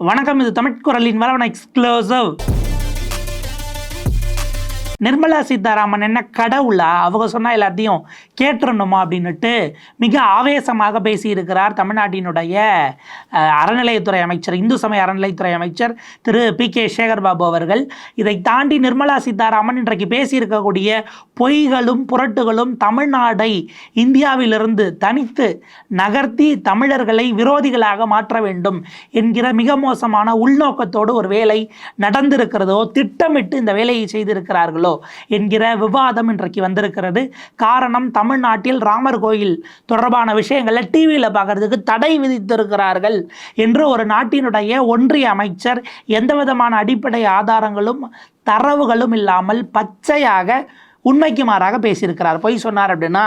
வணக்கம் இது தமிழ் குரலின் வரவன எக்ஸ்க்ளூசிவ் நிர்மலா சீதாராமன் என்ன கடவுளா? அவங்க சொன்னால் எல்லாத்தையும் கேட்டுறணுமா அப்படின்னுட்டு மிக ஆவேசமாக பேசியிருக்கிறார் தமிழ்நாட்டினுடைய அறநிலையத்துறை அமைச்சர் இந்து சமய அறநிலையத்துறை அமைச்சர் திரு பி கே சேகர் பாபு அவர்கள். இதை தாண்டி நிர்மலா சீதாராமன் இன்றைக்கு பேசியிருக்கக்கூடிய பொய்களும் புரட்டுகளும் தமிழ்நாடை இந்தியாவிலிருந்து தனித்து நகர்த்தி தமிழர்களை விரோதிகளாக மாற்ற வேண்டும் என்கிற மிக மோசமான உள்நோக்கத்தோடு ஒரு வேலை நடந்திருக்கிறதோ திட்டமிட்டு இந்த வேலையை செய்திருக்கிறார்களோ என்கிற விவாதம் இன்றைக்கு வந்திருக்கிறது. காரணம் தமிழ்நாட்டில் ராமர் கோயில் தொடர்பான விஷயங்களை டிவியில் பார்க்கறதுக்கு தடை விதித்திருக்கிறார்கள் என்று ஒரு நாட்டினுடைய ஒன்றிய அமைச்சர் எந்த விதமான அடிப்படை ஆதாரங்களும் தரவுகளும் இல்லாமல் பச்சையாக உண்மைக்கு மாறாக பேசியிருக்கிறார். பொய் சொன்னார் அப்படின்னா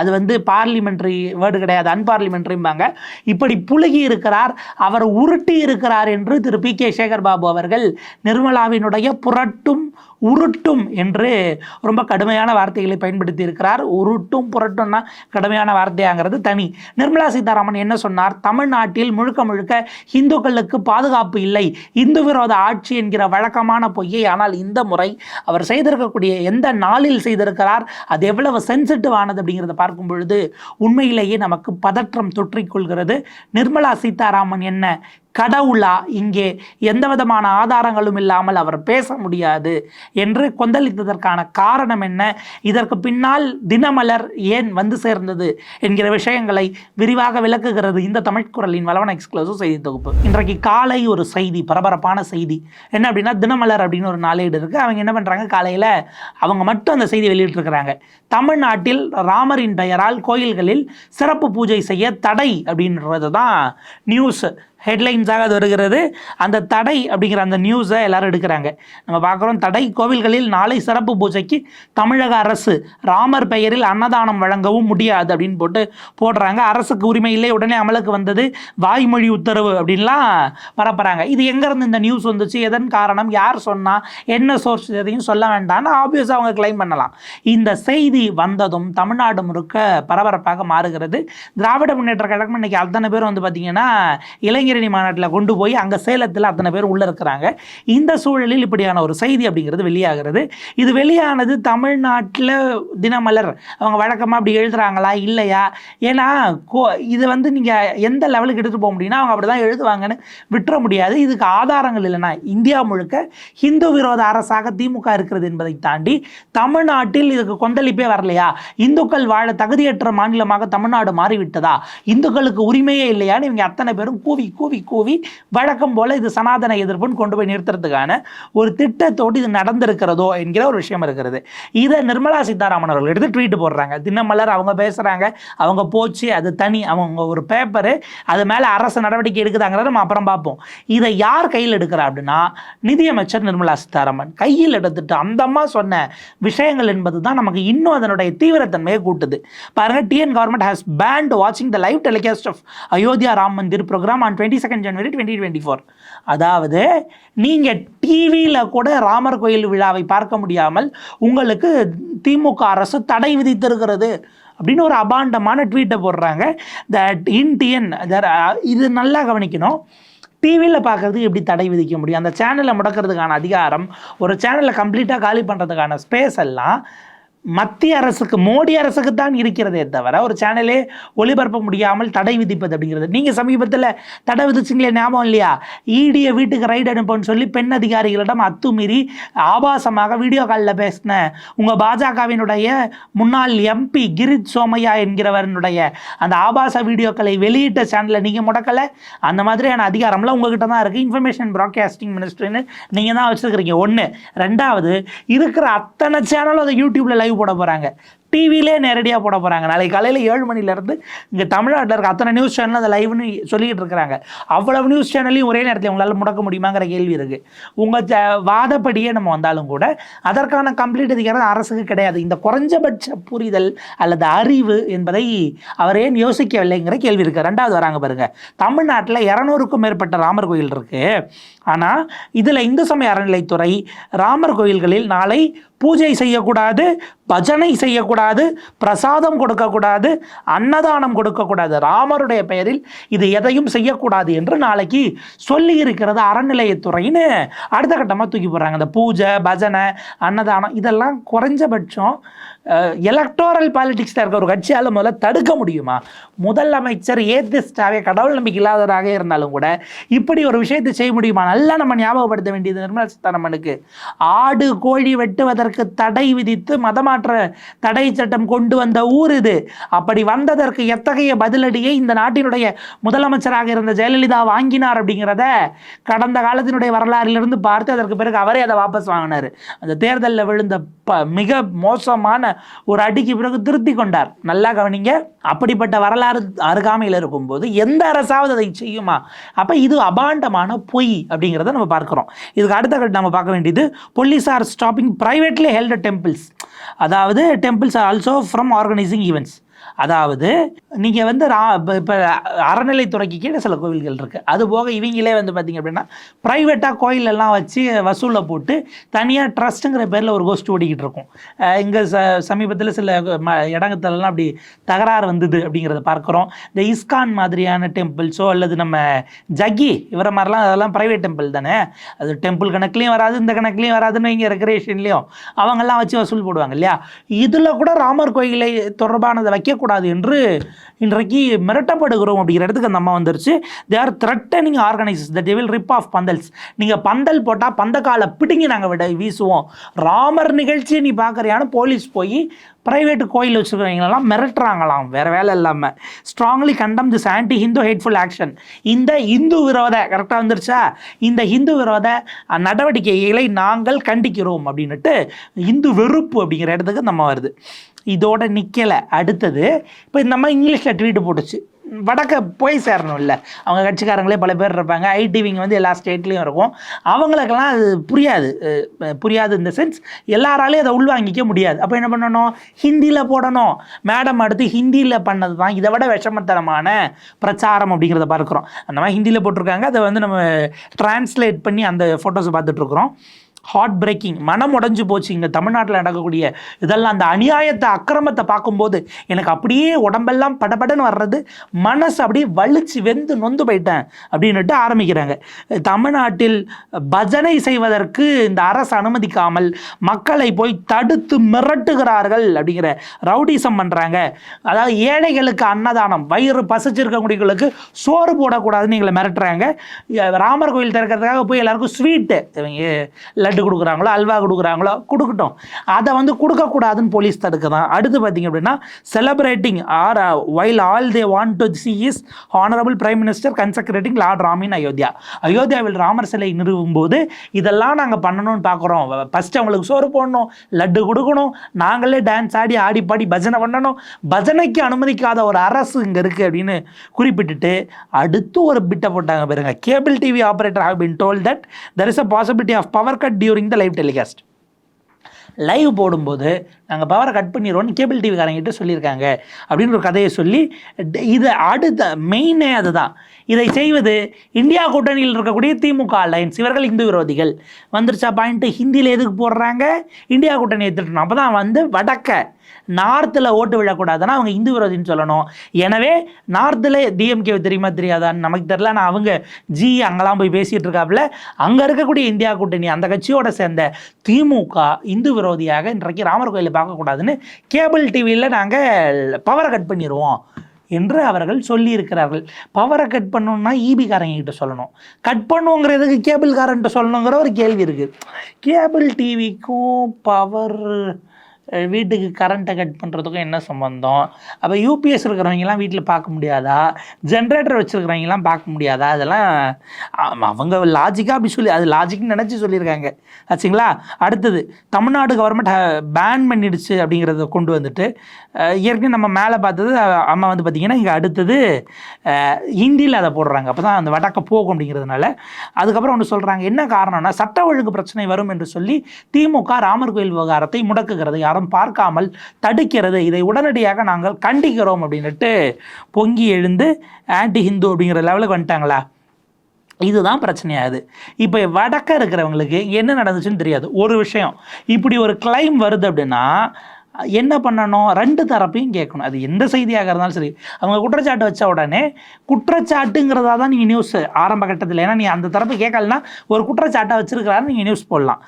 அது வந்து பார்லிமெண்ட்ரி வேர்டு கிடையாது அன்பார்லிமெண்ட்ரிம்பாங்க இப்படி புழுகி இருக்கிறார் அவர் உருட்டி இருக்கிறார் என்று திரு பி கே சேகர் பாபு அவர்கள் நிர்மலாவினுடைய புரட்டும் உருட்டும் என்று ரொம்ப கடுமையான வார்த்தைகளை பயன்படுத்தி இருக்கிறார் உருட்டும் புரட்டும்னா கடுமையான வார்த்தையாங்கிறது தனி. நிர்மலா சீதாராமன் என்ன சொன்னார்? தமிழ்நாட்டில் முழுக்க முழுக்க இந்துக்களுக்கு பாதுகாப்பு இல்லை. இந்து விரோத ஆட்சி என்கிற வழக்கமான பொய்யை ஆனால் இந்த முறை அவர் செய்திருக்கக்கூடிய எந்த நாளில் செய்திருக்கிறார்? அது எவ்வளவு சென்சிட்டிவ் ஆனது அப்படிங்கிறத பார்க்கும் பொழுது உண்மையிலேயே நமக்கு பதற்றம் தொற்றிக்கொள்கிறது நிர்மலா சீதாராமன் என்ன? கடவுளா? இங்கே எந்த விதமான ஆதாரங்களும் இல்லாமல் அவர் பேச முடியாது என்று கொந்தளித்ததற்கான காரணம் என்ன? இதற்கு பின்னால் தினமலர் ஏன் வந்து சேர்ந்தது என்கிற விஷயங்களை விரிவாக விளக்குகிறது இந்த தமிழ்குரலின் வளவன எக்ஸ்க்ளூசிவ் செய்தி தொகுப்பு. இன்றைக்கு காலை ஒரு செய்தி பரபரப்பான செய்தி. என்ன அப்படின்னா தினமலர் அப்படின்னு ஒரு நாளேடு இருக்குது அவங்க என்ன பண்ணுறாங்க காலையில் அவங்க மட்டும் அந்த செய்தி வெளியிட்டிருக்கிறாங்க. தமிழ்நாட்டில் ராமரின் பெயரால் கோயில்களில் சிறப்பு பூஜை செய்ய தடை அப்படின்றது தான் நியூஸ். ஹெட்லைன்ஸாக அது வருகிறது. அந்த தடை அப்படிங்கிற அந்த நியூஸை எல்லாரும் எடுக்கிறாங்க. நம்ம பார்க்குறோம் தடை கோவில்களில் நாளை சிறப்பு பூஜைக்கு தமிழக அரசு ராமர் பெயரில் அன்னதானம் வழங்கவும் முடியாது அப்படின்னு போட்டு போடுறாங்க. அரசுக்கு உரிமை இல்லை உடனே அமலுக்கு வந்தது வாய்மொழி உத்தரவு அப்படின்லாம் பரப்புறாங்க. இது எங்கேருந்து இந்த நியூஸ் வந்துச்சு? எதன் காரணம்? யார் சொன்னால் என்ன சோர்ஸ் எதையும் சொல்ல வேண்டாம்னு ஆப்வியஸாக அவங்க கிளைம் பண்ணலாம். இந்த செய்தி வந்ததும் தமிழ்நாடு முழுக்க பரபரப்பாக மாறுகிறது. திராவிட முன்னேற்ற கழகம் இன்னைக்கு அத்தனை பேர் வந்து பார்த்தீங்கன்னா கலைஞரணி மாநாட்டில் கொண்டு போய் அங்கே சேலத்தில் அத்தனை பேர் உள்ளே இருக்கிறாங்க. இந்த சூழலில் இப்படியான ஒரு செய்தி அப்படிங்கிறது வெளியாகிறது. இது வெளியானது தமிழ்நாட்டில் தினமலர். அவங்க வழக்கமாக அப்படி எழுதுகிறாங்களா இல்லையா? ஏன்னா கோ இது வந்து நீங்கள் எந்த லெவலுக்கு எடுத்துகிட்டு போக முடியும்னா அவங்க அப்படி தான் எழுதுவாங்கன்னு விட்டுற முடியாது. இதுக்கு ஆதாரங்கள் இல்லைன்னா இந்தியா முழுக்க ஹிந்து விரோத அரசாக திமுக இருக்கிறது என்பதை தாண்டி தமிழ்நாட்டில் இதுக்கு கொந்தளிப்பே வரலையா? இந்துக்கள் வாழ தகுதியற்ற மாநிலமாக தமிழ்நாடு மாறிவிட்டதா? இந்துக்களுக்கு உரிமையே இல்லையான்னு இவங்க அத்தனை பேரும் கூவி கூவி கூவி வழக்கம் போல இது சனாதன எதிர்ப்புன்னு கொண்டு போய் நிறுத்துறதுக்கான ஒரு திட்டத்தோடு இது நடந்திருக்கிறதோ என்கிற ஒரு விஷயம் இருக்கிறது. இதை நிர்மலா சீதாராமன் அவர்கள் எடுத்து ட்வீட் போடுறாங்க. தினமலர் அவங்க பேசுகிறாங்க அவங்க போச்சு அது தனி அவங்க ஒரு பேப்பரு அது மேலே அரசு நடவடிக்கை எடுக்குதாங்கிறத நம்ம அப்புறம் பார்ப்போம். இதை யார் கையில் எடுக்கிறா அப்படின்னா நிதியமைச்சர் நிர்மலா சீதாராமன். கையில் எடுத்துட்டு அந்த அம்மா சொன்ன விஷயங்கள் என்பது தான் நமக்கு இன்னும் அதனுடைய தீவிரத்தன்மையை கூட்டுது. பாருங்க டிஎன் கவர்மெண்ட் ஹாஸ் பேண்ட் வாட்சிங் the live telecast of Ayodhya Ram Mandir programme on twenty second January twenty twenty four அதாவது நீங்கள் டிவியில் கூட ராமர் கோயில் விழாவை பார்க்க முடியாமல் உங்களுக்கு திமுக அரசு தடை விதித்திருக்கிறது அப்படின்னு ஒரு அபாண்டமான ட்வீட்டை போடுறாங்க. தட் இன்டியன் இது நல்லா கவனிக்கணும். டிவியில் பார்க்குறதுக்கு எப்படி தடை விதிக்க முடியும்? அந்த சேனலை முடக்கிறதுக்கான அதிகாரம் ஒரு சேனலை கம்ப்ளீட்டாக காலி பண்ணுறதுக்கான ஸ்பேஸ் எல்லாம் மத்திய அரசுக்கு மோடி அரசுக்கு தான் இருக்கிறதே தவிர ஒரு சேனலே ஒளிபரப்ப முடியாமல் தடை விதிப்பது அப்படிங்கிறது. நீங்கள் சமீபத்தில் தடை விதிச்சிங்களே ஞாபகம் இல்லையா? ஈடியை வீட்டுக்கு ரைடு அனுப்புன்னு சொல்லி பெண் அதிகாரிகளிடம் அத்துமீறி ஆபாசமாக வீடியோ காலில் பேசின உங்கள் பாஜகவினுடைய முன்னாள் எம்பி கிரித் சோமையா என்கிறவனுடைய அந்த ஆபாச வீடியோக்களை வெளியிட்ட சேனலை நீங்கள் முடக்கலை? அந்த மாதிரியான அதிகாரம்லாம் உங்ககிட்ட தான் இருக்குது இன்ஃபர்மேஷன் ப்ராட்காஸ்டிங் மினிஸ்ட்ரின்னு நீங்கள் தான் வச்சுருக்கிறீங்க. ஒன்று ரெண்டாவது இருக்கிற அத்தனை சேனலும் அதை யூடியூப்பில் லைவ் போட போகிறாங்க டிவிலே நேரடியாக போட போகிறாங்க நாளைக்கு காலையில் ஏழு மணிலேருந்து இங்கே தமிழ்நாட்டில் இருக்க அத்தனை நியூஸ் சேனல் அதை லைவ்னு சொல்லிக்கிட்டு இருக்கிறாங்க. அவ்வளவு நியூஸ் சேனலையும் ஒரே நேரத்தில் உங்களால் முடக்க முடியுமாங்கிற கேள்வி இருக்குது உங்கள் வாதப்படியே நம்ம வந்தாலும் கூட அதற்கான கம்ப்ளீட் அதிகாரம் அரசுக்கு கிடையாது. இந்த குறைஞ்சபட்ச புரிதல் அல்லது அறிவு என்பதை அவர் ஏன் யோசிக்கவில்லைங்கிற கேள்வி இருக்குது ரெண்டாவது வராங்க பாருங்க. தமிழ்நாட்டில் இரநூறுக்கும் மேற்பட்ட ராமர் கோயில் இருக்குது ஆனால் இதில் இந்து சமய அறநிலைத்துறை ராமர் கோயில்களில் நாளை பூஜை செய்யக்கூடாது பஜனை செய்யக்கூடாது பிரசாதம் கொடுக்கக்கூடாது அன்னதானம் கொடுக்கக்கூடாது. ராமருடைய பெயரில் இது எதையும் செய்யக்கூடாது என்று நாளைக்கு சொல்லி இருக்கிறது அறநிலையத்துறைன்னு அடுத்த கட்டமாக தூக்கி போடுறாங்க. இந்த பூஜை பஜனை அன்னதானம் இதெல்லாம் குறைஞ்சபட்சம் எலக்டோரல் பாலிடிக்ஸில் இருக்க ஒரு கட்சியால் முதல்ல தடுக்க முடியுமா? முதலமைச்சர் ஏத்திஸ்டாவே கடவுள் நம்பிக்கை இல்லாதவராக இருந்தாலும் கூட இப்படி ஒரு விஷயத்தை செய்ய முடியுமா? நல்லா நம்ம ஞாபகப்படுத்த வேண்டியது நிர்மலா சீதாராமனுக்கு. ஆடு கோழி வெட்டுவதற்கு தடை விதித்து மதமாற்ற தடை சட்டம் கொண்டு வந்த ஊர் இது. அப்படி வந்ததற்கு எத்தகைய பதிலடியை இந்த நாட்டினுடைய முதலமைச்சராக இருந்த ஜெயலலிதா வாங்கினார் அப்படிங்கிறத கடந்த காலத்தினுடைய வரலாறிலிருந்து பார்த்து அதற்கு பிறகு அவரே அதை வாபஸ் வாங்கினார். அந்த தேர்தலில் விழுந்த ப மிக மோசமான ஒரு அடிக்கு பிறகு திருத்தி கொண்டார். நல்லா கவனிங்க. அப்படிப்பட்ட வரலாறு அருகாமையில் இருக்கும்போது எந்த அரசாவது அதை செய்யுமா? அப்போ இது அபாண்டமான பொய் அப்படிங்கிறத நம்ம பார்க்குறோம். இதுக்கு அடுத்த கட்ட நம்ம பார்க்க வேண்டியது police are stopping privately held temples அதாவது temples are also from organising events அதாவது நீங்கள் வந்து ரா இப்போ அறநிலைத்துறைக்கு கீழே சில கோவில்கள் இருக்குது அது போக இவங்களே வந்து பார்த்திங்க அப்படின்னா ப்ரைவேட்டாக கோயிலெல்லாம் வச்சு வசூலில் போட்டு தனியாக ட்ரஸ்ட்டுங்கிற பேரில் ஒரு கோஷ்டி ஓடிக்கிட்டு இருக்கும். இங்கே ச சமீபத்தில் சில ம இடங்கத்துலலாம் அப்படி தகராறு வந்தது அப்படிங்கிறத பார்க்குறோம். இந்த இஸ்கான் மாதிரியான டெம்பிள்ஸோ அல்லது நம்ம ஜக்கி இவரை மாதிரிலாம் அதெல்லாம் ப்ரைவேட் டெம்பிள் தானே? அது டெம்பிள் கணக்குலேயும் வராது இந்த கணக்குலேயும் வராதுன்னு இங்கே ரெக்ரேஷன்லேயும் அவங்கெல்லாம் வச்சு வசூல் போடுவாங்க இல்லையா? இதில் கூட ராமர் கோயிலை தொடர்பானதை வைக்கக்கூடாது என்று இன்றைக்கு மிரட்டப்படுகிறோம் அப்படிங்கிற இடத்துக்கு அந்த அம்மா வந்துருச்சு. They are threatening organisers the devil rip off pandals. நீங்கள் பந்தல் போட்டால் பந்தக்காலை பிடுங்கி நாங்கள் விட வீசுவோம். ராமர் நிகழ்ச்சியை நீ பார்க்குறியான்னு போலீஸ் போய் ப்ரைவேட் கோயில் வச்சுருக்கிறவங்களெல்லாம் மிரட்டுறாங்களாம். வேறு வேலை இல்லாமல் strongly condemn this anti Hindu hateful action இந்த இந்து விரோத கரெக்டாக வந்துருச்சா? இந்த இந்து விரோத நடவடிக்கைகளை நாங்கள் கண்டிக்கிறோம் அப்படின்னுட்டு இந்து வெறுப்பு அப்படிங்கிற இடத்துக்கு நம்ம வருது. இதோட நிற்கலை அடுத்தது இப்போ இந்த மாதிரி இங்கிலீஷில் ட்வீட் போட்டுச்சு. வடக்க போய் சேரணும்ல. அவங்க கட்சிக்காரங்களே பல பேர் இருப்பாங்க. ஐடிவிங்க வந்து எல்லா ஸ்டேட்லேயும் இருக்கும். அவங்களுக்கெல்லாம் அது புரியாது. புரியாது இந்த சென்ஸ் எல்லாராலையும் அதை உள்வாங்கிக்க முடியாது. அப்போ என்ன பண்ணணும்? ஹிந்தியில் போடணும். மேடம் அடுத்து ஹிந்தியில் பண்ணது தான் இதை விட விஷமத்தனமான பிரச்சாரம் அப்படிங்கிறத பார்க்குறோம். அந்த மாதிரி ஹிந்தியில் போட்டிருக்காங்க. அதை வந்து நம்ம டிரான்ஸ்லேட் பண்ணி அந்த ஃபோட்டோஸை பார்த்துட்ருக்குறோம் ஹார்ட் பிரேக்கிங் மனம் உடஞ்சு போச்சு. இங்கே தமிழ்நாட்டில் நடக்கக்கூடிய இதெல்லாம் அந்த அநியாயத்தை அக்கிரமத்தை பார்க்கும்போது எனக்கு அப்படியே உடம்பெல்லாம் படபடன்னு வர்றது மனசு அப்படியே வலிச்சு வெந்து நொந்து போயிட்டேன் அப்படின்னுட்டு ஆரம்பிக்கிறாங்க. தமிழ்நாட்டில் பஜனை செய்வதற்கு இந்த அரசு அனுமதிக்காமல் மக்களை போய் தடுத்து மிரட்டுகிறார்கள் அப்படிங்கிற ரவுடிசம் பண்ணுறாங்க அதாவது ஏழைகளுக்கு அன்னதானம் வயிறு பசிச்சிருக்கக்கூடியவங்களுக்கு சோறு போடக்கூடாதுன்னு எங்களை மிரட்டுறாங்க. ராமர் கோயில் திறக்கிறதுக்காக போய் எல்லாருக்கும் ஸ்வீட்டு இவங்க லட்டு கொடுக்குறாங்களோ அல்வா கொடுக்குறாங்களோ கொடுக்கட்டும். அதை வந்து கொடுக்கக்கூடாதுன்னு போலீஸ் தடுக்குதான் அடுத்து பார்த்தீங்க அப்படின்னா celebrating are while all they want to see is honourable prime minister consecrating lord ராமின் Ayodhya அயோத்தியாவில் ராமர் சிலை நிறுவும் போது இதெல்லாம் நாங்கள் பண்ணணும்னு பார்க்குறோம். ஃபஸ்ட்டு அவங்களுக்கு சோறு போடணும் லட்டு கொடுக்கணும் நாங்களே டான்ஸ் ஆடி ஆடி பாடி பஜனை பண்ணணும். பஜனைக்கு அனுமதிக்காத ஒரு அரசு இங்கே இருக்குது அப்படின்னு குறிப்பிட்டுட்டு அடுத்து ஒரு பிட்டை போட்டாங்க பாருங்க. Cable TV operator have been told that there is a possibility of power cut during the live telecast live போடும்போது நாங்கள் பவரை கட் பண்ணிடுவோம்னு கேபிள் டிவிக்காரங்கிட்ட சொல்லியிருக்காங்க. அப்படின்னு ஒரு கதையை சொல்லி இது அடுத்த மெயினே அதுதான். இதை செய்வது இந்தியா கூட்டணியில் இருக்கக்கூடிய திமுக அலைன்ஸ் இவர்கள் இந்து விரோதிகள். வந்துருச்சா பாயிண்ட்டு ஹிந்தியில் எதுக்கு போடுறாங்க? இந்தியா கூட்டணியை திட்டணும் அப்போ தான் வந்து வடக்க நார்த்தில் ஓட்டு விழக்கூடாதுன்னா அவங்க இந்து விரோதின்னு சொல்லணும். எனவே நார்த்தில் டிஎம்கே தெரியுமா தெரியாதான்னு நமக்கு தெரில நான் அவங்க ஜி அங்கெல்லாம் போய் பேசிகிட்டு இருக்காப்புல. அங்கே இருக்கக்கூடிய இந்தியா கூட்டணி அந்த கட்சியோட சேர்ந்த திமுக இந்து விரோதியாக இன்றைக்கு ராமர் கோயிலை பார்க்கக்கூடாதுன்னு கேபிள் டிவியில் நாங்கள் பவரை கட் பண்ணிடுவோம் என்று அவர்கள் சொல்லியிருக்கிறார்கள். பவரை கட் பண்ணணும்னா ஈபிக்காரங்கிட்ட சொல்லணும். கட் பண்ணுங்கிறதுக்கு கேபிள்காரன்ட்ட சொல்லணுங்கிற ஒரு கேள்வி இருக்குது கேபிள் டிவிக்கும் பவர் வீட்டுக்கு கரண்ட்டை கட் பண்ணுறதுக்கும் என்ன சம்பந்தம்? அப்போ யூபிஎஸ் இருக்கிறவங்கலாம் வீட்டில் பார்க்க முடியாதா? ஜென்ரேட்டர் வச்சுருக்கிறவங்கலாம் பார்க்க முடியாதா? அதெல்லாம் அவங்க லாஜிக்காக அப்படி சொல்லி அது லாஜிக்னு நினச்சி சொல்லியிருக்காங்க. ஆச்சுங்களா? அடுத்தது தமிழ்நாடு கவர்மெண்ட் பேன் பண்ணிடுச்சு அப்படிங்கிறத கொண்டு வந்துட்டு ஏற்கனவே நம்ம மேலே பார்த்தது அம்மா வந்து பார்த்திங்கன்னா இங்கே அடுத்தது ஹிந்தியில் அதை போடுறாங்க. அப்போ தான் அந்த வடக்க போகும் அப்படிங்கிறதுனால அதுக்கப்புறம் ஒன்று சொல்கிறாங்க என்ன காரணம்னா சட்ட ஒழுங்கு பிரச்சனை வரும் என்று சொல்லி திமுக ராமர் கோயில் விவகாரத்தை முடக்குகிறது. படம் பார்க்காமல் தடுக்கிறது. இதை உடனடியாக நாங்கள் கண்டிக்கிறோம் அப்படின்ட்டு பொங்கி எழுந்து ஆன்டி ஹிந்து அப்படிங்கிற லெவலுக்கு வந்துட்டாங்களா? இதுதான் பிரச்சனையாகுது. இப்போ வடக்க இருக்கிறவங்களுக்கு என்ன நடந்துச்சுன்னு தெரியாது. ஒரு விஷயம் இப்படி ஒரு கிளைம் வருது அப்படின்னா என்ன பண்ணணும்? ரெண்டு தரப்பையும் கேட்கணும். அது எந்த செய்தியாக இருந்தாலும் சரி. அவங்க குற்றச்சாட்டு வச்ச உடனே குற்றச்சாட்டுங்கிறதா தான் நீங்கள் நியூஸ் ஆரம்ப கட்டத்தில். ஏன்னா நீ அந்த தரப்பு கேட்கலனா ஒரு குற்றச்சாட்டை வச்சிருக்கிறாரு நீங்கள் நியூஸ் போடலாம்.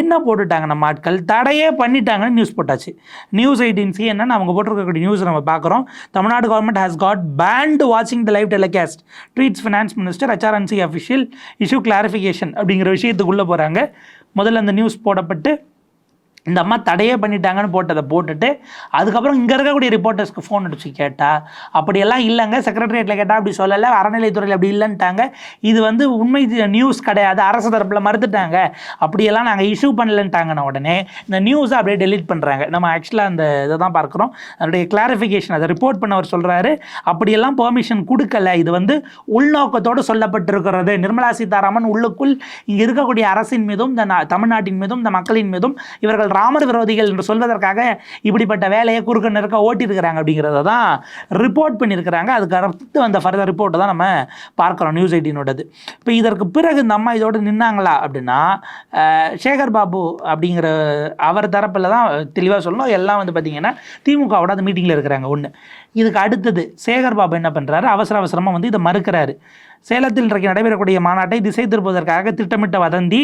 என்ன போட்டுட்டாங்க நம்ம ஆட்கள்? தடையே பண்ணிட்டாங்கன்னு நியூஸ் போட்டாச்சு. நியூஸ் ஏஜென்சி என்னென்னு அவங்க போட்டிருக்கக்கூடிய நியூஸ் நம்ம பார்க்குறோம். Tamil Nadu government has got banned வாட்சிங் the live telecast treats finance minister HR and CE official issue clarification அப்படிங்கிற விஷயத்துக்குள்ளே போகிறாங்க முதல்ல அந்த நியூஸ் போடப்பட்டு இந்த அம்மா தடையே பண்ணிட்டாங்கன்னு போட்டதை போட்டுட்டு அதுக்கப்புறம் இங்கே இருக்கக்கூடிய ரிப்போர்ட்டர்ஸ்க்கு ஃபோன் அடிச்சு கேட்டா அப்படியெல்லாம் இல்லைங்க. செக்ரட்டரியேட்டில் கேட்டால் அப்படி சொல்லலை. அறநிலைத்துறையில் அப்படி இல்லைன்ட்டாங்க. இது வந்து உண்மை நியூஸ் கிடையாது. அரசு தரப்பில் மறுத்துட்டாங்க. அப்படியெல்லாம் நாங்கள் இஷ்யூ பண்ணலன்ட்டாங்கன்னு உடனே இந்த நியூஸை அப்படியே டெலீட் பண்ணுறாங்க நம்ம ஆக்சுவலாக அந்த இதை தான் பார்க்குறோம். அதனுடைய கிளாரிஃபிகேஷன் அதை ரிப்போர்ட் பண்ணவர் சொல்கிறாரு அப்படியெல்லாம் பெர்மிஷன் கொடுக்கல. இது வந்து உள்நோக்கத்தோடு சொல்லப்பட்டிருக்கிறது. நிர்மலா சீதாராமன் உள்ளுக்குள் இங்கே இருக்கக்கூடிய அரசின் மீதும் இந்த தமிழ்நாட்டின் மீதும் இந்த மக்களின் மீதும் இவர்கள் ராமர் விரோதிகள் என்று சொல்வதற்காக இப்படிப்பட்ட வேலையை குறுக்க நெருக்க ஓட்டியிருக்கிறாங்க அப்படிங்கிறத தான் ரிப்போர்ட் பண்ணியிருக்கிறாங்க. அதுக்கு அடுத்து வந்த ஃபர்தர் ரிப்போர்ட்டை தான் நம்ம பார்க்குறோம் நியூஸ் எயிட்டினோடது இப்போ இதற்கு பிறகு இந்த அம்மா இதோடு நின்னாங்களா அப்படின்னா சேகர் பாபு அப்படிங்கிற அவர் தரப்பில் தான் தெளிவாக சொல்லணும். எல்லாம் வந்து பார்த்திங்கன்னா திமுகவோட அந்த மீட்டிங்கில் இருக்கிறாங்க. ஒன்று இதுக்கு அடுத்தது சேகர் பாபு என்ன பண்ணுறாரு அவசர அவசரமாக வந்து இதை மறுக்கிறாரு. சேலத்தில் இன்றைக்கு நடைபெறக்கூடிய மாநாட்டை திசை திருப்புவதற்காக திட்டமிட்ட வதந்தி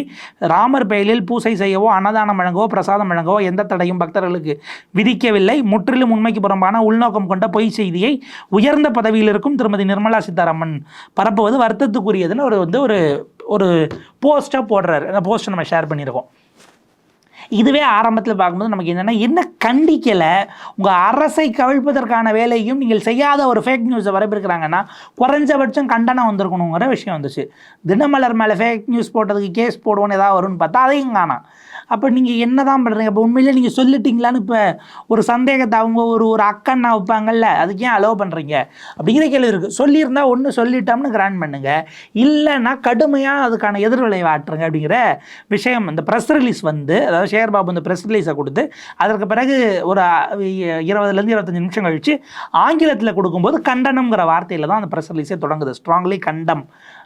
ராமர் பெயரில் பூசை செய்யவோ அன்னதானம் வழங்கவோ பிரசாதம் வழங்கவோ எந்த தடையும் பக்தர்களுக்கு விதிக்கவில்லை. முற்றிலும் உண்மைக்கு புறம்பான உள்நோக்கம் கொண்ட பொய் செய்தியை உயர்ந்த பதவியில் இருக்கும் திருமதி நிர்மலா சீதாராமன் பரப்புவது வருத்தத்துக்குரியதுன்னு ஒரு வந்து ஒரு ஒரு போஸ்ட்டாக போடுறாரு. அந்த போஸ்ட்டை நம்ம ஷேர் பண்ணியிருக்கோம். இதுவே ஆரம்பத்தில் பார்க்கும்போது நமக்கு என்னென்னா என்ன கண்டிக்கலை? உங்கள் அரசை கவிழ்ப்பதற்கான வேலையும் நீங்கள் செய்யாத ஒரு ஃபேக் நியூஸை வரப்பிருக்கிறாங்கன்னா குறைஞ்சபட்சம் கண்டனம் வந்திருக்கணுங்கிற விஷயம் வந்துச்சு. தினமலர் மேலே ஃபேக் நியூஸ் போட்டதுக்கு கேஸ் போடுவோன்னு ஏதாவது வரும்னு பார்த்தா அதையும் காணாம். அப்போ நீங்கள் என்ன தான் பண்ணுறீங்க இப்போ உண்மையிலே நீங்கள் சொல்லிட்டீங்களான்னு இப்போ ஒரு சந்தேகத்தை அவங்க ஒரு ஒரு அக்கண்ணா வைப்பாங்கல்ல? அதுக்கு ஏன் அலோவ் பண்ணுறீங்க அப்படிங்கிற கேள்வி இருக்குது சொல்லியிருந்தால் ஒன்று சொல்லிட்டோம்னு கிராண்ட் பண்ணுங்க. இல்லைன்னா கடுமையாக அதுக்கான எதிர்விளைவு ஆற்றுங்க அப்படிங்கிற விஷயம். இந்த ப்ரெஸ் ரிலீஸ் வந்து அதாவது ஷேர் பாபு இந்த ப்ரெஸ் ரிலீஸை கொடுத்து அதற்கு பிறகு ஒரு இருபதுலேருந்து இருபத்தஞ்சு நிமிஷம் கழித்து ஆங்கிலத்தில் கொடுக்கும்போது கண்டனம்ங்கிற வார்த்தையில் தான் அந்த ப்ரெஸ் ரிலீஸே தொடங்குது. ஸ்ட்ராங்லி கண்டம்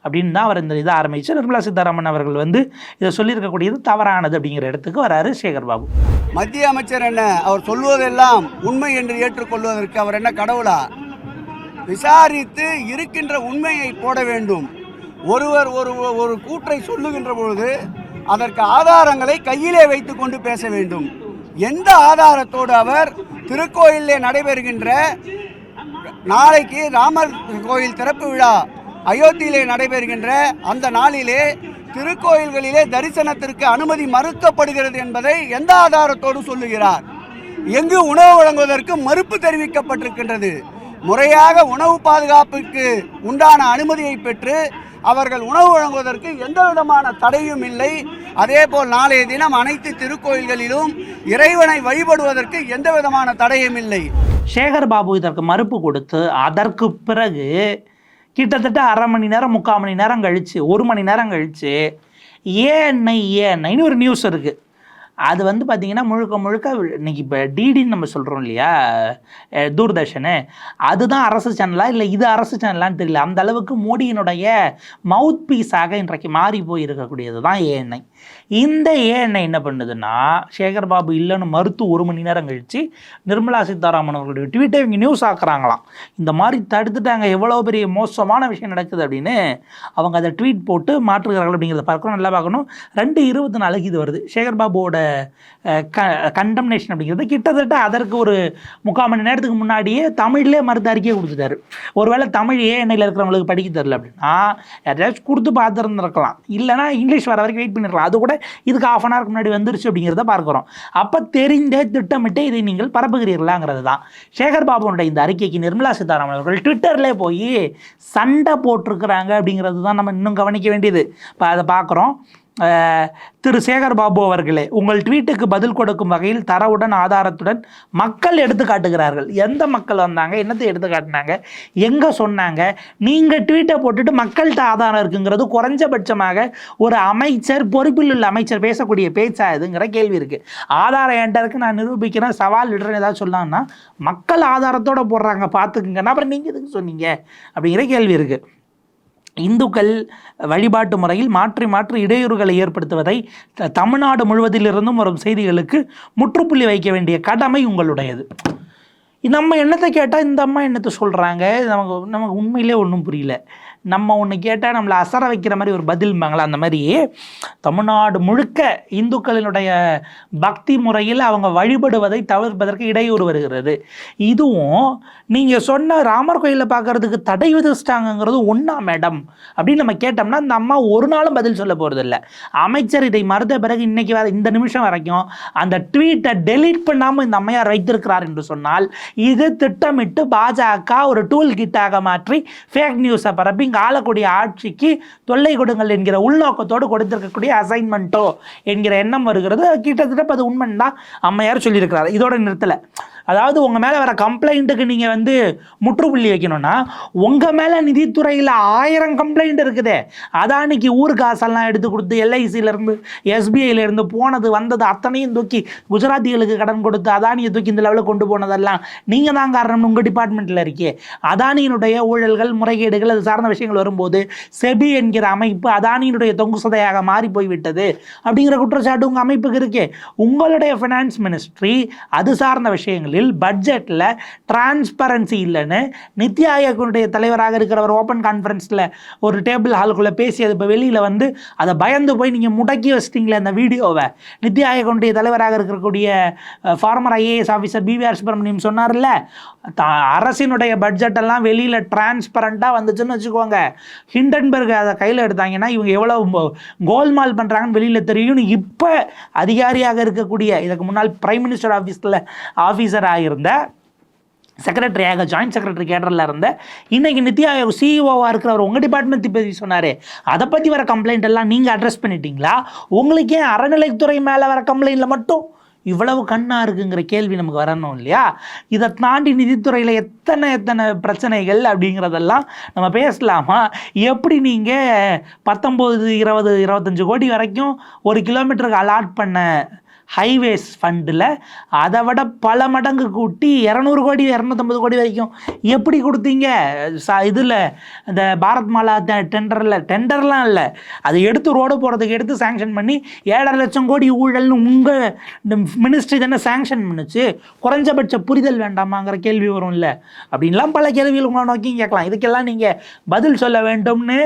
அப்படின்னு தான் அவர் இந்த இதை ஆரம்பித்து நிர்மலா சீதாராமன் அவர்கள் வந்து இதை சொல்லியிருக்கக்கூடியது தவறானது அப்படிங்கிற இடத்துக்கு வராரு சேகர் பாபு மத்திய அமைச்சர் என்ன? அவர் சொல்வதெல்லாம் உண்மை என்று ஏற்றுக்கொள்வதற்கு அவர் என்ன கடவுளா? விசாரித்து இருக்கின்ற உண்மையை போட வேண்டும். ஒருவர் ஒரு ஒரு கூற்றை சொல்லுகின்ற பொழுது அதற்கு ஆதாரங்களை கையிலே வைத்துக்கொண்டு பேச வேண்டும். எந்த ஆதாரத்தோடு அவர் திருக்கோயிலே நடைபெறுகின்ற நாளைக்கு ராமர் கோயில் திறப்பு விழா அயோத்தியிலே நடைபெறுகின்ற அந்த நாளிலே திருக்கோயில்களிலே தரிசனத்திற்கு அனுமதி மறுக்கப்படுகிறது என்பதை எந்த ஆதாரத்தோடு சொல்லுகிறார்? எங்கு உணவு வழங்குவதற்கு மறுப்பு தெரிவிக்கப்பட்டிருக்கின்றது. முறையாக உணவு பாதுகாப்புக்கு உண்டான அனுமதியை பெற்று அவர்கள் உணவு வழங்குவதற்கு எந்த விதமான தடையும் இல்லை. அதேபோல் நாளைய தினம் அனைத்து திருக்கோயில்களிலும் இறைவனை வழிபடுவதற்கு எந்த விதமான தடையும் இல்லை. சேகர் பாபு இதற்கு மறுப்பு கொடுத்து அதற்கு பிறகு கிட்டத்தட்ட அரை மணி நேரம் முக்கால் மணி நேரம் கழித்து ஒரு மணி நேரம் கழித்து ஏஎன்ஐ ஏஎன்ஐன்னு ஒரு நியூஸ் இருக்குது அது வந்து பார்த்திங்கன்னா முழுக்க முழுக்க இன்னைக்கு இப்போ டிடின்னு நம்ம சொல்கிறோம் இல்லையா? தூர்தர்ஷனு. அதுதான் அரசு சேனலா இல்லை இது அரசு சேனலான்னு தெரியல. அந்த அளவுக்கு மோடியினுடைய மவுத் பீஸாக இன்றைக்கு மாறி போய் இருக்கக்கூடியது தான் ஏஎன்ஐ. இந்த ஏஎன்ஐ என்ன பண்ணுதுன்னா சேகர் பாபு இல்லைன்னு மறுத்து ஒரு மணி நேரம் கழித்து நிர்மலா சீதாராமன் அவர்களுடைய ட்வீட்டை இவங்க நியூஸ் ஆக்குறாங்களாம். இந்த மாதிரி தடுத்துட்டாங்க. எவ்வளோ பெரிய மோசமான விஷயம் நடக்குது அப்படின்னு அவங்க அதை ட்வீட் போட்டு மாற்றுகிறார்கள் அப்படிங்கிறத பார்க்கணும் நல்லா பார்க்கணும். ரெண்டு இருபத்தி நாளைக்கு இது வருது. சேகர் பாபுவோட கண்டம்னேஷன் அப்படிங்கிறது. கிட்டத்தட்ட அதற்கு ஒரு முக்கால் மணி நேரத்துக்கு முன்னாடியே தமிழ்லேயே மறுத்து அறிக்கையை கொடுத்துட்டாரு. ஒருவேளை தமிழ் ஏஎன்ஐயில் இருக்கிறவங்களுக்கு படிக்க தெரில அப்படின்னா யாராச்சும் கொடுத்து பார்த்துருந்துருக்கலாம். இல்லைனா இங்கிலீஷ் வர வரைக்கும் வெயிட் பண்ணிருக்கலாம். அது கூட இதுக்கு ஆஃப் அன் ஹவருக்கு முன்னாடி வந்துருச்சு அப்படிங்கிறத பார்க்குறோம். அப்போ தெரிந்தே திட்டமிட்டு இதை நீங்கள் பரப்புகிறீர்களாங்கிறது தான். சேகர் பாபுனுடைய இந்த அறிக்கைக்கு நிர்மலா சீதாராமன் அவர்கள் ட்விட்டர்லேயே போய் சண்டை போட்டிருக்கிறாங்க அப்படிங்கிறது தான் நம்ம இன்னும் கவனிக்க வேண்டியது. இப்போ அதை பார்க்குறோம். திரு சேகர் பாபு அவர்களே உங்கள் ட்வீட்டுக்கு பதில் கொடுக்கும் வகையில் தரவுடன் ஆதாரத்துடன் மக்கள் எடுத்து காட்டுகிறார்கள். எந்த மக்கள் வந்தாங்க? என்னத்தை எடுத்து காட்டினாங்க? எங்கே சொன்னாங்க? நீங்கள் ட்வீட்டை போட்டுட்டு மக்கள்கிட்ட ஆதாரம் இருக்குங்கிறது குறைஞ்சபட்சமாக ஒரு அமைச்சர் பொறுப்பில் உள்ள அமைச்சர் பேசக்கூடிய பேச்சா இதுங்கிற கேள்வி இருக்குது ஆதாரம் என்கிட்ட இருக்கு நான் நிரூபிக்கிறேன் சவால் விடுறேன் ஏதாவது சொன்னாங்கன்னா மக்கள் ஆதாரத்தோடு போடுறாங்க பார்த்துக்குங்கன்னா அப்புறம் நீங்கள் எதுக்கு சொன்னீங்க? அப்படிங்கிற கேள்வி இருக்குது இந்துக்கள் வழிபாட்டு முறையில் மாற்றி மாற்றி இடையூறுகளை ஏற்படுத்துவதை த- தமிழ்நாடு முழுவதிலிருந்தும் வரும் செய்திகளுக்கு முற்றுப்புள்ளி வைக்க வேண்டிய கடமை உங்களுடையது. நம்ம என்னத்தை கேட்டால் இந்த அம்மா என்னத்தை சொல்கிறாங்க நமக்கு நமக்கு உண்மையிலே ஒன்றும் புரியல. நம்ம ஒன்று கேட்டால் நம்மளை அசர வைக்கிற மாதிரி ஒரு பதில்பாங்களா அந்த மாதிரி தமிழ்நாடு முழுக்க இந்துக்களினுடைய பக்தி முறையில் அவங்க வழிபடுவதை தவிர்ப்பதற்கு இடையூறு வருகிறது. இதுவும் நீங்கள் சொன்ன ராமர் கோயிலில் பார்க்கறதுக்கு தடை விதிச்சிட்டாங்கிறது ஒன்றா மேடம் அப்படின்னு நம்ம கேட்டோம்னா இந்த அம்மா ஒரு நாளும் பதில் சொல்ல போகிறதில்ல அமைச்சர் இதை மறுத்த பிறகு இன்றைக்கி வர இந்த நிமிஷம் வரைக்கும் அந்த ட்வீட்டை டெலீட் பண்ணாமல் இந்த அம்மையார் வைத்திருக்கிறார் என்று சொன்னால் இது திட்டமிட்டு பாஜக ஒரு டூல் கிட்டாக மாற்றி ஃபேக் நியூஸை பரப்பி இங்கே ஆளக்கூடிய ஆட்சிக்கு தொல்லை கொடுங்கள் என்கிற உள்நோக்கத்தோடு கொடுத்திருக்கக்கூடிய அசைன்மெண்ட்டோ என்கிற எண்ணம் வருகிறது. கிட்டத்தட்ட அது உண்மைன்னு தான் அம்மையார் சொல்லியிருக்கிறார். இதோட நிறுத்தலை. அதாவது உங்கள் மேலே வர கம்ப்ளைண்ட்டுக்கு நீங்கள் வந்து முற்றுப்புள்ளி வைக்கணும்னா உங்கள் மேலே நிதித்துறையில் ஆயிரம் கம்ப்ளைண்ட் இருக்குதே. அதானிக்கு ஊர் காசெல்லாம் எடுத்து கொடுத்து எல்ஐசியிலேருந்து எஸ்பிஐலேருந்து போனது வந்தது அத்தனையும் தூக்கி குஜராத்திகளுக்கு கடன் கொடுத்து அதானியை தூக்கி இந்த லெவலில் கொண்டு போனதெல்லாம் நீங்கள் தான் காரணம் உங்கள் டிபார்ட்மெண்ட்டில் இருக்கே. அதானியினுடைய ஊழல்கள் முறைகேடுகள் அது சார்ந்த விஷயங்கள் வரும்போது செபி என்கிற அமைப்பு அதானியினுடைய தொங்கு சதையாக மாறி போய்விட்டது அப்படிங்கிற குற்றச்சாட்டு உங்கள் அமைப்புக்கு இருக்கே. உங்களுடைய ஃபினான்ஸ் மினிஸ்ட்ரி அது சார்ந்த விஷயங்களில் பட்ஜெட்டில் டிரான்ஸ்பரன்சி இல்லைன்னு நித்தி ஆயோகனுடைய தலைவராக இருக்கிறவர் ஓப்பன் கான்ஃபரன்ஸில் ஒரு டேபிள் ஹாலுக்குள்ளே பேசி அது இப்போ வெளியில் வந்து அதை பயந்து போய் நீங்கள் முடக்கி வச்சிட்டிங்களே அந்த வீடியோவை. நித்தி ஆயோகனுடைய தலைவராக இருக்கக்கூடிய former IAS officer PVR Subrahmanyam சொன்னார்ல அரசினுடைய பட்ஜெட்டெல்லாம் வெளியில் டிரான்ஸ்பரண்ட்டாக வந்துச்சுன்னு வச்சுக்கோங்க. ஹிண்டன்பர்க் அதை கையில் எடுத்தாங்கன்னா இவங்க எவ்வளோ கோல்மால் பண்ணுறாங்கன்னு வெளியில் தெரியும்னு இப்போ அதிகாரியாக இருக்கக்கூடிய இதுக்கு முன்னால் பிரைம் மினிஸ்டர் ஆஃபீஸில் ஆஃபீஸர் ஆஃபீஸராக இருந்த செக்ரட்டரியாக ஜாயின்ட் செக்ரட்டரி கேடரில் இருந்த இன்னைக்கு நித்தி ஆயோக் சிஇஓவாக இருக்கிறவர் உங்கள் டிபார்ட்மெண்ட் பற்றி சொன்னார். அதை பற்றி வர கம்ப்ளைண்ட் எல்லாம் நீங்கள் அட்ரஸ் பண்ணிட்டீங்களா? உங்களுக்கு ஏன் அறநிலைத்துறை மேலே வர கம்ப்ளைண்ட்டில் மட்டும் இவ்வளவு கண்ணா இருக்குங்கிற கேள்வி நமக்கு வரணும் இல்லையா? இதை தாண்டி நிதித்துறையில் எத்தனை எத்தனை பிரச்சனைகள் அப்படிங்கிறதெல்லாம் நம்ம பேசலாமா? எப்படி நீங்கள் பத்தொம்போது இருபது இருபத்தஞ்சு கோடி வரைக்கும் ஒரு கிலோமீட்டருக்கு அலாட் பண்ண ஹைவேஸ் ஃபண்டில் அதை விட பல மடங்கு கூட்டி இரநூறு கோடி இரநூத்தம்பது கோடி வரைக்கும். எப்படி கொடுத்தீங்க? சா இதில் இந்த பாரத் மாலா டெண்டரில் டெண்டர்லாம் இல்லை. அதை எடுத்து ரோடு போகிறதுக்கு எடுத்து சேங்ஷன் பண்ணி ஏழரை லட்சம் கோடி ஊழல்னு உங்கள் இந்த மினிஸ்ட்ரி தானே சேங்ஷன் பண்ணுச்சு. குறைஞ்சபட்ச புரிதல் வேண்டாமாங்கிற கேள்வி வரும் இல்லை. அப்படின்லாம் பல கேள்விகள் உங்களை நோக்கி கேட்கலாம். இதுக்கெல்லாம் நீங்கள் பதில் சொல்ல வேண்டும்னு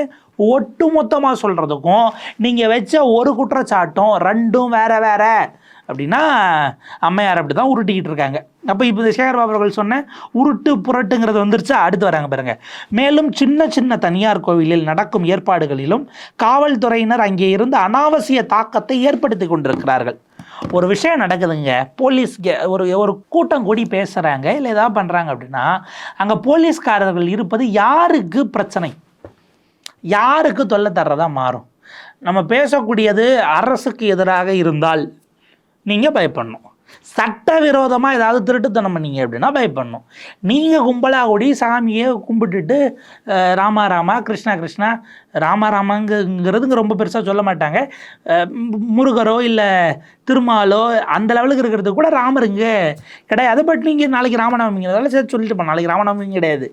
ஒட்டு மொத்தமாக சொல்கிறதுக்கும் நீங்கள் வச்ச ஒரு குற்றச்சாட்டும் ரெண்டும் வேறு வேறு. அப்படின்னா அம்மையார் அப்படி தான் உருட்டிக்கிட்டு இருக்காங்க. அப்போ இப்போ இந்த சேகர் பாபு அவர்கள் சொன்ன உருட்டு புரட்டுங்கிறது வந்துருச்சா? அடுத்து வராங்க பாருங்கள் மேலும் சின்ன சின்ன தனியார் கோவிலில் நடக்கும் ஏற்பாடுகளிலும் காவல்துறையினர் அங்கே இருந்து அனாவசிய தாக்கத்தை ஏற்படுத்தி கொண்டிருக்கிறார்கள். ஒரு விஷயம் நடக்குதுங்க. போலீஸ் ஒரு ஒரு கூட்டம் கூடி பேசுகிறாங்க இல்லை ஏதாவது பண்ணுறாங்க அப்படின்னா அங்கே போலீஸ்காரர்கள் இருப்பது யாருக்கு பிரச்சனை? யாருக்கு தொல்லை தர்றதா மாறும்? நம்ம பேசக்கூடியது அரசுக்கு எதிராக இருந்தால் நீங்கள் பயப்படணும். சட்டவிரோதமாக ஏதாவது திருட்டுத்தனம் பண்ணீங்க அப்படின்னா பயப்படணும். நீங்கள் கும்பலாக கூடி சாமியை கும்பிட்டுட்டு ராமா ராமா கிருஷ்ணா கிருஷ்ணா ராமாராமங்கிறதுங்க ரொம்ப பெருசாக சொல்ல மாட்டாங்க. முருகரோ இல்லை திருமாலோ அந்த லெவலுக்கு இருக்கிறது கூட ராமருங்க. கிடையாது. பட் நீங்கள் நாளைக்கு ராமநவமிங்கிறதால சரி சொல்லிட்டு போங்க நாளைக்கு ராமநவமி கிடையாது.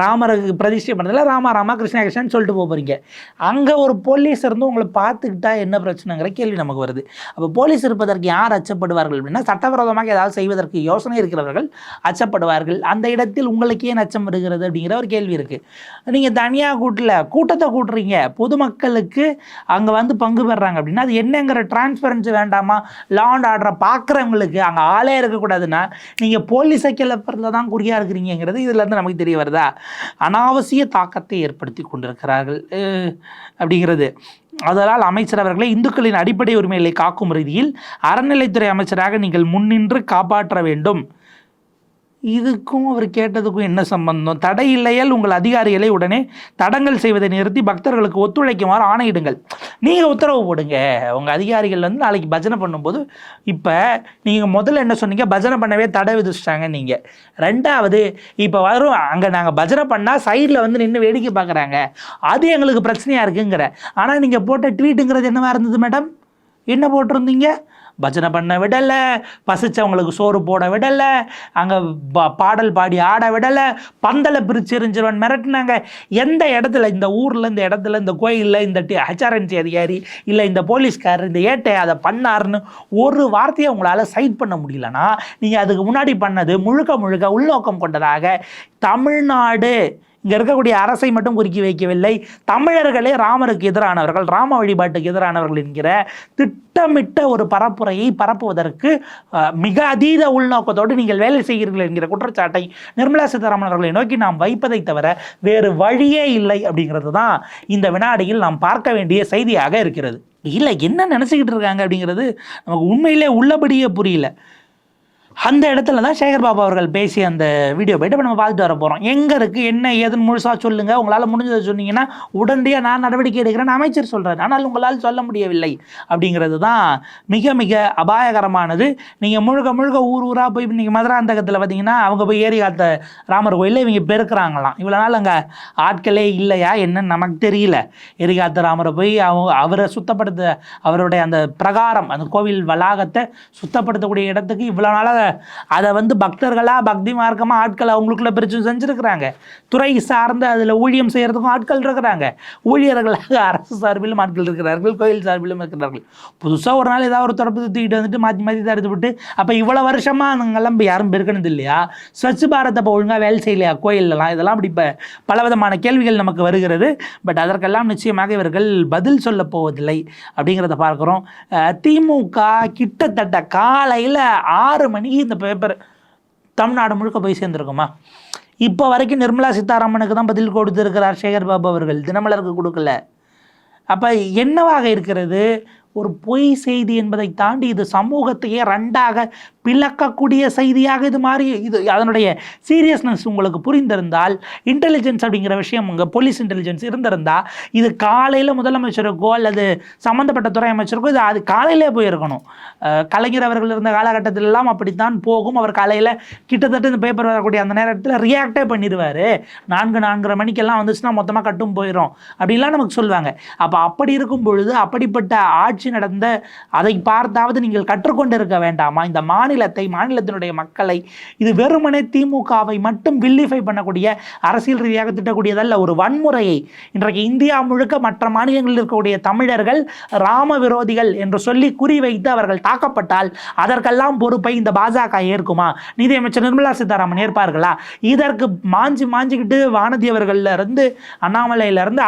ராமருக்கு பிரதிஷ்டை பண்ணதில்ல ராமா ராமா கிருஷ்ணா சொல்லிட்டு போக போகிறீங்க அங்கே ஒரு போலீஸ் இருந்து உங்களை பார்த்துக்கிட்டா என்ன பிரச்சனைங்கிற கேள்வி நமக்கு வருது. அப்போ போலீஸ் இருப்பதற்கு யார் அச்சப்படுவார்கள் அப்படின்னா சட்டவிரோதமாக ஏதாவது செய்வதற்கு யோசனை இருக்கிறவர்கள் அச்சப்படுவார்கள். அந்த இடத்தில் உங்களுக்கு ஏன் அச்சம் வருகிறது அப்படிங்கிற ஒரு கேள்வி இருக்குது நீங்கள் தனியாக கூட்டில் கூட்டத்தை கூட்டுற கூட்டுறீங்க பொதுமக்களுக்கு அங்கே வந்து பங்கு பெறுறாங்க அப்படின்னா அது என்னங்கிற டிரான்ஸ்பரன்சி வேண்டாமா? லா அண்ட் ஆர்டரை பார்க்குறவங்களுக்கு அங்கே ஆளே இருக்கக்கூடாதுன்னா நீங்கள் போலீஸை கிளப்புறதுல தான் குறியாக இருக்கிறீங்கிறது இதுலேருந்து நமக்கு தெரிய வருதா? அனாவசிய தாக்கத்தை ஏற்படுத்தி கொண்டிருக்கிறார்கள் அப்படிங்கிறது. அதனால் அமைச்சர் அவர்களை இந்துக்களின் அடிப்படை உரிமைகளை காக்கும் ரீதியில் அறநிலைத்துறை அமைச்சராக நீங்கள் முன்னின்று காப்பாற்ற வேண்டும். இதுக்கும் அவர் கேட்டதுக்கும் என்ன சம்பந்தம்? தடை இல்லையால் உங்கள் அதிகாரிகளை உடனே தடங்கள் செய்வதை நிறுத்தி பக்தர்களுக்கு ஒத்துழைக்குமாறு ஆணையிடுங்கள். நீங்கள் உத்தரவு போடுங்க. உங்கள் அதிகாரிகள் வந்து நாளைக்கு பஜனை பண்ணும்போது இப்போ நீங்கள் முதல்ல என்ன சொன்னீங்க? பஜனை பண்ணவே தடை விதிச்சிட்டாங்க நீங்கள் ரெண்டாவது இப்போ வரும் அங்கே நாங்கள் பஜனை பண்ணால் சைடில் வந்து நின்று வேடிக்கை பார்க்குறாங்க அது எங்களுக்கு பிரச்சனையாக இருக்குங்கிற. ஆனால் நீங்கள் போட்ட ட்வீட்டுங்கிறது என்னவாக இருந்தது மேடம்? என்ன போட்டிருந்தீங்க? பஜனை பண்ண விடலை பசிச்சவங்களுக்கு சோறு போட விடலை அங்கே பாடல் பாடி ஆட விடலை பந்தலை பிரித்து எரிஞ்சிருவன் மிரட்டினாங்க. எந்த இடத்துல இந்த ஊரில் இந்த இடத்துல இந்த கோயிலில் இந்த டி ஹெச்ஆர்என்சி அதிகாரி இல்லை இந்த போலீஸ்காரர் இந்த ஏட்டை அதை பண்ணாருன்னு ஒரு வார்த்தையை உங்களால் சைட் பண்ண முடியலன்னா நீங்கள் அதுக்கு முன்னாடி பண்ணது முழுக்க முழுக்க உள்நோக்கம் கொண்டதாக தமிழ்நாடு இங்கே இருக்கக்கூடிய அரசை மட்டும் குறுக்கி வைக்கவில்லை தமிழர்களே ராமருக்கு எதிரானவர்கள் ராம வழிபாட்டுக்கு எதிரானவர்கள் என்கிற திட்டமிட்ட ஒரு பரப்புரையை பரப்புவதற்கு மிக அதீத உள்நோக்கத்தோடு நீங்கள் வேலை செய்கிறீர்கள் என்கிற குற்றச்சாட்டை நிர்மலா சீதாராமன் அவர்களை நோக்கி நாம் வைப்பதை தவிர வேறு வழியே இல்லை அப்படிங்கிறது தான் இந்த வினாடியில் நாம் பார்க்க வேண்டிய செய்தியாக இருக்கிறது. இல்லை என்ன நினச்சிக்கிட்டு இருக்காங்க அப்படிங்கிறது நமக்கு உண்மையிலே உள்ளபடியே புரியல. அந்த இடத்துல தான் சேகர் பாபு அவர்கள் பேசிய அந்த வீடியோ போயிட்டு இப்போ நம்ம பார்த்துட்டு வர போகிறோம் எங்கே இருக்குது என்ன? ஏதுன்னு முழுசாக சொல்லுங்கள் உங்களால் முடிஞ்சதை சொன்னீங்கன்னா உடனடியாக நான் நடவடிக்கை எடுக்கிறேன்னு அமைச்சர் சொல்கிறார் ஆனால் உங்களால் சொல்ல முடியவில்லை. அப்படிங்கிறது தான் மிக மிக அபாயகரமானது. நீங்கள் முழுக்க முழுக்க ஊர் ஊராக போய் நீங்கள் மதுராந்தகத்தில் பார்த்தீங்கன்னா அவங்க போய் ஏரி காத்த ராமர் கோயிலில் இவங்க பெருக்கிறாங்களாம். இவ்வளோ நாள் அங்கே ஆட்களே இல்லையா? என்னன்னு நமக்கு தெரியல. எரிகாத்த ராமரை போய் அவங்க அவரை சுத்தப்படுத்த அவருடைய அந்த பிரகாரம் அந்த கோவில் வளாகத்தை சுத்தப்படுத்தக்கூடிய இடத்துக்கு இவ்வளோ நாளாக அதை வந்து பக்தர்களாக பக்தி மார்க்கமாக ஆட்கள் அவங்களுக்குள்ள பிரிச்சு செஞ்சுருக்கிறாங்க. துறை சார்ந்து அதில் ஊழியம் செய்கிறதுக்கும் ஆட்கள் இருக்கிறாங்க. ஊழியர்களாக அரசு சார்பிலும் ஆட்கள் இருக்கிறார்கள் கோயில் சார்பிலும் இருக்கிறார்கள். புதுசாக ஒரு நாள் ஏதாவது ஒரு தொடர்பு தூக்கிட்டு வந்துட்டு மாற்றி மாற்றி தடுத்து விட்டு அப்போ இவ்வளோ வருஷமாக நாங்கள்லாம் யாரும் பெருக்கணுது இல்லையா? ஸ்வச் பாரத் அப்போ ஒழுங்காக வேலை செய்யலையா கோயிலெலாம் இதெல்லாம் அப்படி இப்போ பலவிதமான கேள்விகள் நமக்கு வருகிறது. பட் அதற்கெல்லாம் நிச்சயமாக இவர்கள் பதில் சொல்ல போவதில்லை அப்படிங்கிறத பார்க்குறோம். அஹ் திமுக கிட்டத்தட்ட காலையில் ஆறு இந்த பேப்பர் தமிழ்நாடு முழுக்க போய் சேர்ந்துருக்குமா? இப்போ வரைக்கும் நிர்மலா சீதாராமனுக்கு தான் பதில் கொடுத்திருக்கிறார் சேகர் பாபு அவர்கள். தினமலருக்கு கொடுக்கல. அப்போ என்னவாக இருக்கிறது? ஒரு பொய் செய்தி என்பதை தாண்டி இது சமூகத்தையே ரெண்டாக பிளக்கக்கூடிய செய்தியாக இது மாறி இது அதனுடைய சீரியஸ்னஸ் உங்களுக்கு புரிந்திருந்தால் இன்டெலிஜென்ஸ் அப்படிங்கிற விஷயம் உங்கள் போலீஸ் இன்டெலிஜென்ஸ் இருந்திருந்தால் இது காலையில் முதலமைச்சருக்கோ அல்லது சம்மந்தப்பட்ட துறை அமைச்சருக்கோ இது அது காலையிலே போயிருக்கணும். கலைஞர் அவர்கள் இருந்த காலகட்டத்திலெல்லாம் அப்படித்தான் போகும். அவர் காலையில் கிட்டத்தட்ட இந்த பேப்பர் வரக்கூடிய அந்த நேரத்தில் ரியாக்டே பண்ணிடுவார். நான்கு நான்கரை மணிக்கெல்லாம் வந்துச்சுன்னா மொத்தமாக கட்டும் போயிடும் அப்படின்லாம் நமக்கு சொல்லுவாங்க. அப்போ அப்படி இருக்கும் பொழுது அப்படிப்பட்ட ஆட்சி நடந்த அதை பார்த்தாவது நீங்கள் கற்றுக்கொண்டு இருக்க வேண்டாமா? இந்த மாநில மாநிலத்தை மாநிலத்தினுடைய மக்களை இது வெறுமனே திமுகவை மட்டும் வில்லிஃபை பண்ணக்கூடிய அரசியல் ரீதியாக திட்டக்கூடியதல்ல ஒரு வன்முறையை. இன்றைக்கு இந்தியா முழுக்க மற்ற மாநிலங்களில் இருக்கக்கூடிய தமிழர்கள் ராம விரோதிகள் என்று சொல்லி குறிவைத்து அவர்கள் தாக்கப்பட்டால் அதற்கெல்லாம் பொறுப்பை இந்த பாஜக ஏற்குமா? நிதியமைச்சர் நிர்மலா சீதாராமன் ஏற்பார்களா? இதற்கு மாஞ்சி மாஞ்சிக்கிட்டு வானதி அவர்கள்ல இருந்து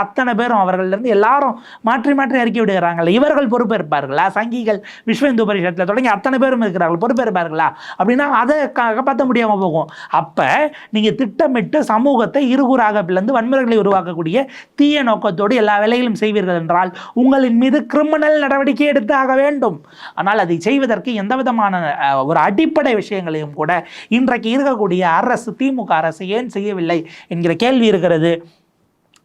அத்தனை பேரும் அவர்கள்ல இருந்து எல்லாரும் மாற்றி மாற்றி அறிக்கை விடுகிறாங்களே. இவர்கள் பொறுப்பேற்பார்களா? சங்கிகள் விஸ்வ இந்து பரிஷத்தில் தொடங்கி அத்தனை பேரும் இருக்கிறார்கள் பொறுப்பேற்பார்கள்? பாருங்களா? அப்படின்னா அதை பார்த்த காப்பாற்ற முடியாமல் போகும். அப்போ நீங்கள் திட்டமிட்டு சமூகத்தை இருகூறாக பிளந்து வன்முறைகளை உருவாக்கக்கூடிய தீய நோக்கத்தோடு எல்லா வேலைகளும் செய்வீர்கள் என்றால் உங்களின் மீது கிரிமினல் நடவடிக்கை எடுத்து ஆக வேண்டும். ஆனால் அதை செய்வதற்கு எந்த விதமான ஒரு அடிப்படை விஷயங்களையும் கூட இன்றைக்கு இருக்கக்கூடிய அரசு திமுக அரசு ஏன் செய்யவில்லை என்கிற கேள்வி இருக்கிறது.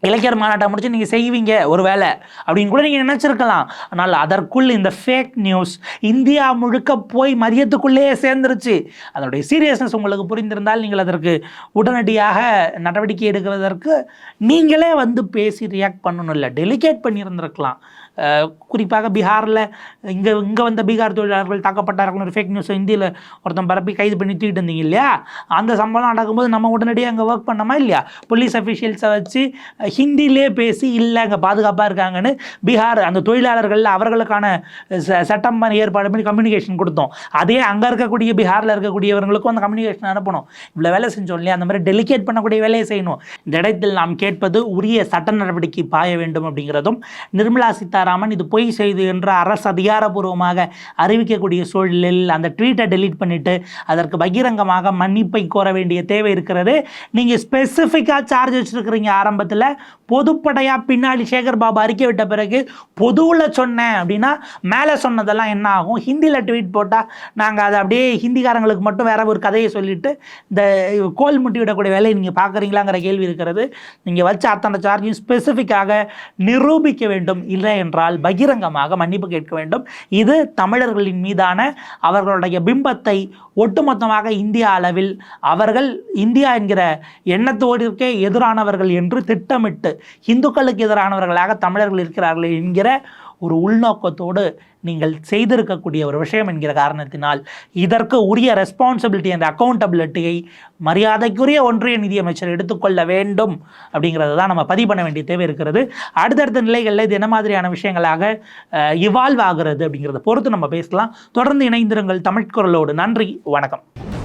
இளைஞர் மாநாட்டை முடிச்சு நீங்கள் செய்வீங்க ஒரு வேலை அப்படின்னு கூட நீங்கள் நினச்சிருக்கலாம். ஆனால் அதற்குள் இந்த ஃபேக் நியூஸ் இந்தியா முழுக்க போய் மதியத்துக்குள்ளேயே சேர்ந்துருச்சு. அதனுடைய சீரியஸ்னஸ் உங்களுக்கு புரிந்திருந்தால் நீங்கள் அதற்கு உடனடியாக நடவடிக்கை எடுக்கிறதற்கு நீங்களே வந்து பேசி ரியாக்ட் பண்ணணும் இல்லை டெலிகேட் பண்ணியிருந்திருக்கலாம். குறிப்பாக பீகாரில் இங்கே இங்கே வந்த பீகார் தொழிலாளர்கள் தாக்கப்பட்டார்கள் ஒரு ஃபேக் நியூஸ் இந்தியில் ஒருத்தன் பரப்பி கைது பண்ணி தூக்கிட்டு இருந்தீங்க இல்லையா? அந்த சம்பளம் நடக்கும்போது நம்ம உடனடியாக அங்கே ஒர்க் பண்ணோமா இல்லையா? போலீஸ் அஃபிஷியல்ஸை வச்சு ஹிந்திலே பேசி இல்லை அங்கே பாதுகாப்பாக இருக்காங்கன்னு பீகார் அந்த தொழிலாளர்கள் அவர்களுக்கான ச- சட்டம் பண்ணி ஏற்பாடு பண்ணி கம்யூனிகேஷன் கொடுத்தோம். அதே அங்கே இருக்கக்கூடிய பீகாரில் இருக்கக்கூடியவர்களுக்கும் அந்த கம்யூனிகேஷன் அனுப்பணும். இவ்வளோ வேலை செஞ்சோம் இல்லையா? அந்த மாதிரி டெலிகேட் பண்ணக்கூடிய வேலையை செய்யணும். இந்த இடத்தில் நாம் கேட்பது உரிய சட்ட நடவடிக்கை பாய வேண்டும் அப்படிங்கிறதும் நிர்மலா சீதாராமன் இது பொய் செய்து என்று அரசு அதிகாரப்பூர்வமாக அறிவிக்கக்கூடிய சூழலில் அந்த ட்வீட்டை டெலீட் பண்ணிவிட்டு அதற்கு பகிரங்கமாக மன்னிப்பை கோர வேண்டிய தேவை இருக்கிறது. நீங்கள் ஸ்பெசிஃபிக்காக சார்ஜ் வச்சுருக்கிறீங்க ஆரம்பத்தில். பொதுப்படையாக பின்னாடி சேகர் பாபு அறிக்கை விட்ட பிறகு பொதுவில் சொன்னேன் அப்படின்னா மேலே சொன்னதெல்லாம் என்ன ஆகும்? ஹிந்தியில் ட்வீட் போட்டால் நாங்கள் அதை அப்படியே ஹிந்திக்காரங்களுக்கு மட்டும் வேற ஒரு கதையை சொல்லிட்டு இந்த கோல் முட்டி விடக்கூடிய வேலையை நீங்கள் பார்க்குறீங்களாங்கிற கேள்வி இருக்கிறது. நீங்கள் வச்ச அத்தனை சார்ஜையும் ஸ்பெசிஃபிக்காக நிரூபிக்க வேண்டும். இல்லை என்றால் என்றால் பகிரங்கமாக மன்னிப்பு கேட்க வேண்டும். இது தமிழர்களின் மீதான அவர்களுடைய பிம்பத்தை ஒட்டுமொத்தமாக இந்தியா அளவில் அவர்கள் இந்தியா என்கிற எண்ணத்தோடிற்கே எதிரானவர்கள் என்று திட்டமிட்டு இந்துக்களுக்கு எதிரானவர்களாக தமிழர்கள் இருக்கிறார்கள் என்கிற ஒரு உள்நோக்கத்தோடு நீங்கள் செய்திருக்கக்கூடிய ஒரு விஷயம் என்கிற காரணத்தினால் இதற்கு உரிய ரெஸ்பான்சிபிலிட்டி அந்த அக்கௌண்டபிலிட்டியை மரியாதைக்குரிய ஒன்றிய நிதியமைச்சர் எடுத்துக்கொள்ள வேண்டும் அப்படிங்கிறத தான் நம்ம பதிவு பண்ண வேண்டிய தேவை இருக்கிறது. அடுத்தடுத்த நிலைகளில் இது என்ன மாதிரியான விஷயங்களாக இவால்வ் ஆகிறது அப்படிங்கிறத பொறுத்து நம்ம பேசலாம். தொடர்ந்து இணைந்திருங்கள் தமிழ்குரலோடு நன்றி. வணக்கம்.